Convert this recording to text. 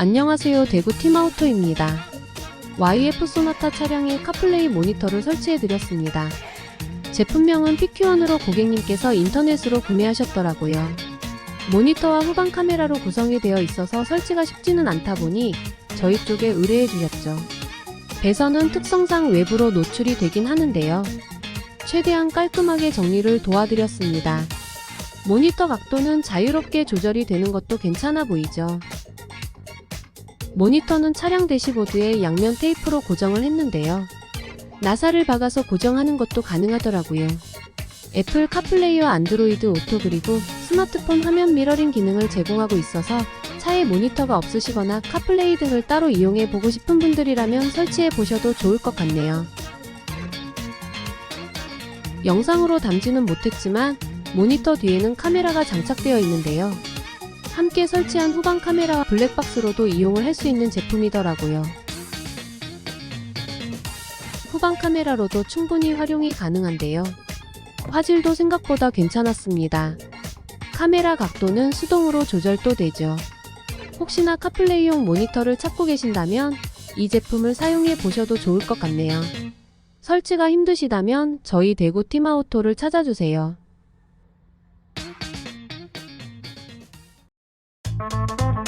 안녕하세요 대구 팀아우토입니다. YF 소나타 차량에 카플레이 모니터를 설치해드렸습니다. 제품명은 PQ1으로 고객님께서 인터넷으로 구매하셨더라고요. 모니터와 후방 카메라로 구성이 되어 있어서 설치가 쉽지는 않다 보니 저희 쪽에 의뢰해 주셨죠. 배선은 특성상 외부로 노출이 되긴 하는데요. 최대한 깔끔하게 정리를 도와드렸습니다. 모니터 각도는 자유롭게 조절이 되는 것도 괜찮아 보이죠. 모니터는 차량 대시보드에 양면 테이프로 고정을 했는데요. 나사를 박아서 고정하는 것도 가능하더라고요. 애플 카플레이와 안드로이드 오토 그리고 스마트폰 화면 미러링 기능을 제공하고 있어서 차에 모니터가 없으시거나 카플레이 등을 따로 이용해 보고 싶은 분들이라면 설치해 보셔도 좋을 것 같네요. 영상으로 담지는 못했지만 모니터 뒤에는 카메라가 장착되어 있는데요. 함께 설치한 후방 카메라와 블랙박스로도 이용을 할 수 있는 제품이더라고요. 후방 카메라로도 충분히 활용이 가능한데요. 화질도 생각보다 괜찮았습니다. 카메라 각도는 수동으로 조절도 되죠. 혹시나 카플레이용 모니터를 찾고 계신다면 이 제품을 사용해 보셔도 좋을 것 같네요. 설치가 힘드시다면 저희 대구 팀아우토를 찾아주세요. Thank you.